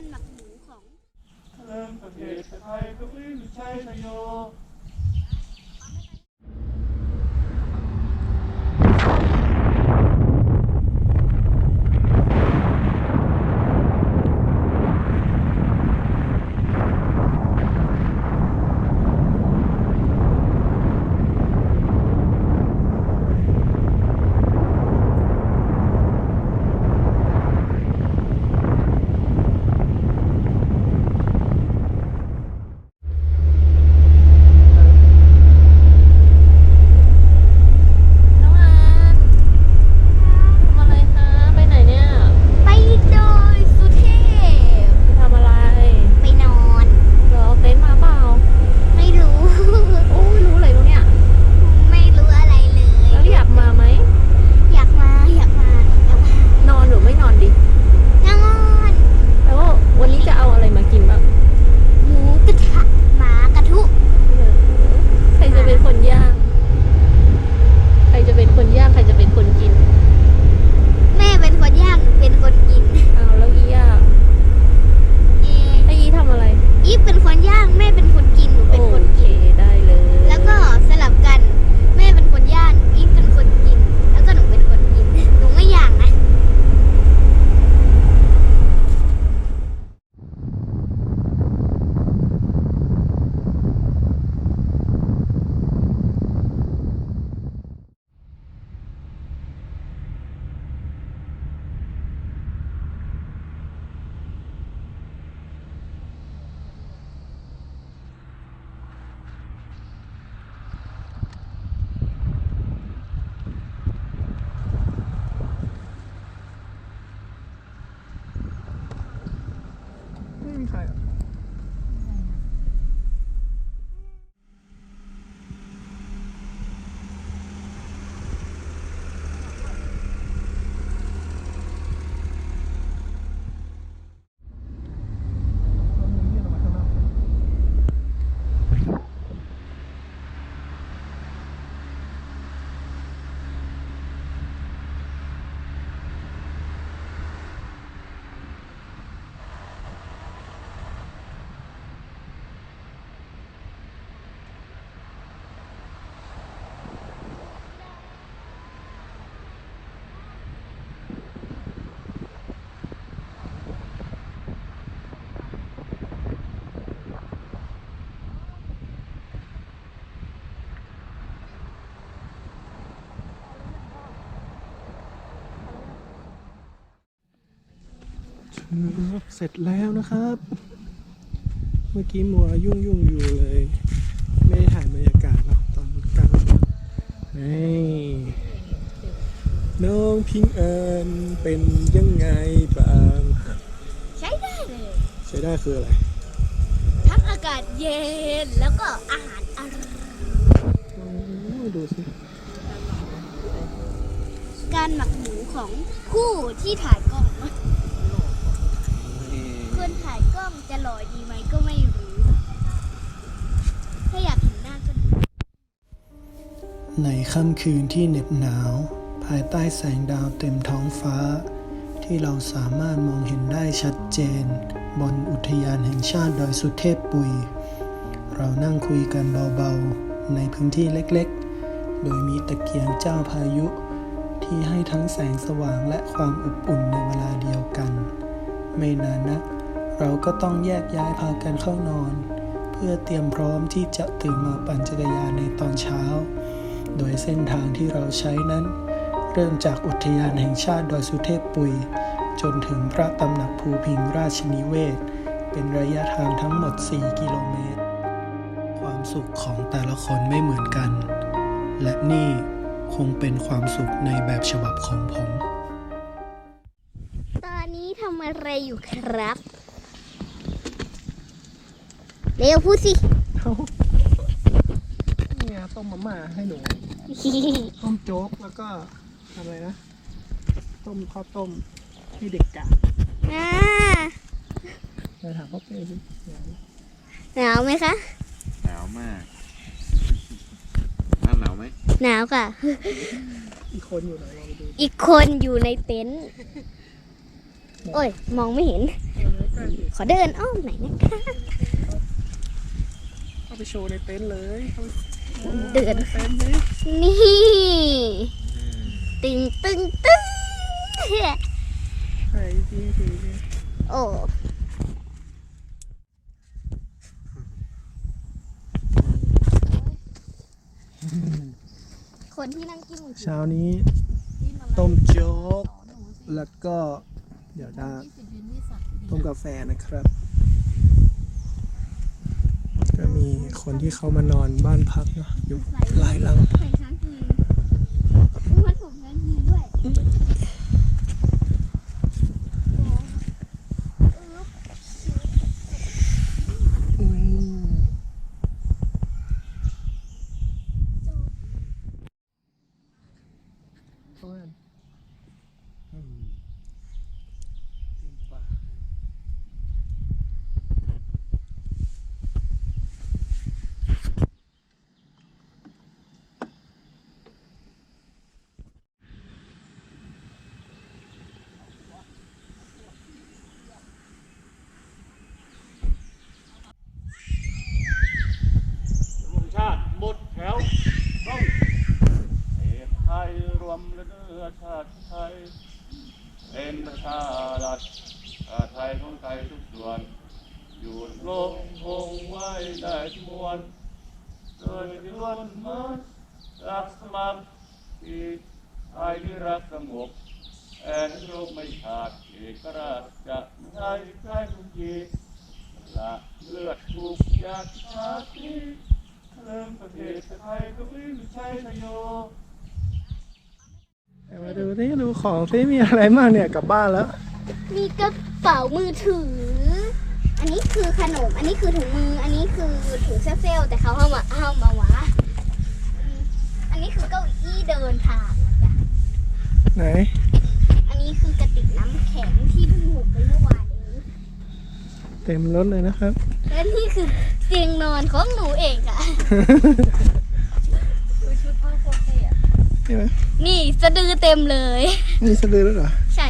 การหมักหมูของ เริ่มประเทศไทยก็ไม่ใช่ชโย ไม่มีใครอะ เสร็จแล้วนะครับ เมื่อกี้มัวยุ่งยุ่งๆอยู่เลย ไม่ได้ถ่ายบรรยากาศเนาะตอนกลางนี่น้องพิงเอิญเป็นยังไงบ้างใช้ได้เลย ใช้ได้คืออะไร ทั้งอากาศเย็นแล้วก็อาหารอร่อยโอ้ดูสิ การหมักหมูของผู้ที่ถ่ายกล้อง คนถ่ายกล้อง จะหล่อดีไหมก็ไม่รู้ ถ้าอยากเห็นหน้าก็ดูในค่ำคืนที่เหน็บหนาว ภายใต้แสงดาวเต็มท้องฟ้า ที่เราสามารถมองเห็นได้ชัดเจน บนอุทยานแห่งชาติดอยสุเทพปุย เรานั่งคุยกันเบาๆ ในพื้นที่เล็กๆ โดยมีตะเกียงเจ้าพายุ ที่ให้ทั้งแสงสว่างและความอบอุ่นในเวลาเดียวกัน ไม่นานนัก เราก็ต้องแยกย้ายพากันเข้านอน เพื่อเตรียมพร้อมที่จะตื่นมาปั่นจักรยานในตอนเช้า โดยเส้นทางที่เราใช้นั้น เริ่มจากอุทยานแห่งชาติดอยสุเทพปุย จนถึงพระตำหนักภูพิงราชนิเวศ เป็นระยะทางทั้งหมด 4 กิโลเมตร ความสุขของแต่ละคนไม่เหมือนกัน และนี่คงเป็นความสุขในแบบฉบับของผม ตอนนี้ทำอะไรอยู่ครับ เร็วพูดสิเนี่ยต้มมาม่าให้หนู ต้มโจ๊กแล้วก็อะไรนะ ต้มข้าวต้มให้เด็กกะอ่าไปถามพ่อเป้สิเดี๋ยวหนาวไหมคะ หนาวมากบ้านหนาวไหมหนาวค่ะ อีกคนอยู่ไหนลองไปดูอีกคนอยู่ในเต็นท์หมโอ้ย มองไม่เห็น ขอเดินอ้อมหน่อยนะคะเอา ไปโชว์ในเต็นท์เลยเอาไปเดินเต็นท์นี้นี่ ตึงตึงตึงใส่จริงจริงจริงโอ้คนที่นั่งกินหมูเช้านี้ต้มโจ๊ก แล้วก็เดี๋ยวจะต้มกาแฟนะครับ ก็มีคนที่เขามานอนบ้านพักเนาะอยู่หลายหลัง ใส่ช้างคืนอุ้ยมันผมช้างคืนด้วย อืมเพื่อนอืมเต็มปาก รวมชาติหมดแถวต้องเอกไทยรวมและเนื้อ ชาติไทย เป็นประชารัฐชาติไทยของไทยทุกส่วน อยู่โลกคงไว้ได้ทุกวลโดยที่ล้วนมารักสมัครที่ไทยที่รักสงบแอนโลกไม่ขาดเอกราชจะไทยใกล้ทุกทีละเลือดถูกยาชาติเริ่มประเทศไทยก็ไม่ใช่ชโย มาดูที่ดูของที่มีอะไรบ้างเนี่ยกลับบ้านแล้ว มีกระเป๋ามือถือ อันนี้คือขนม อันนี้คือถุงมือ อันนี้คือถุงเซลเซลแต่เขาเอามาเอามาวะอืมอันนี้คือเก้าอี้เดินทางนะจ๊ะไหน อันนี้คือกระติกน้ำแข็งที่เพิ่งหุบไปเมื่อวานเองเต็มรถเลยนะครับ และนี่คือเตียงนอนของหนูเองอะใช่ไหมนี่สะดือเต็มเลยนี่สะดือแล้วเหรอ ใช่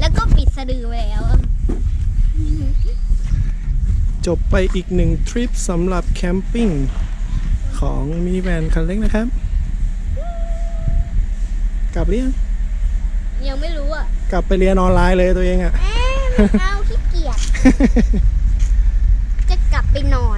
แล้วก็ปิดสะดือไว้แล้ว จบไปอีกหนึ่งทริปสำหรับแคมปิ้งของมินิแวนคันเล็กนะครับ กลับเรียงยังไม่รู้อะกลับไปเรียนออนไลน์เลยตัวเองอะ่ะแอมเอาขี้เกียจจะกลับไปนอ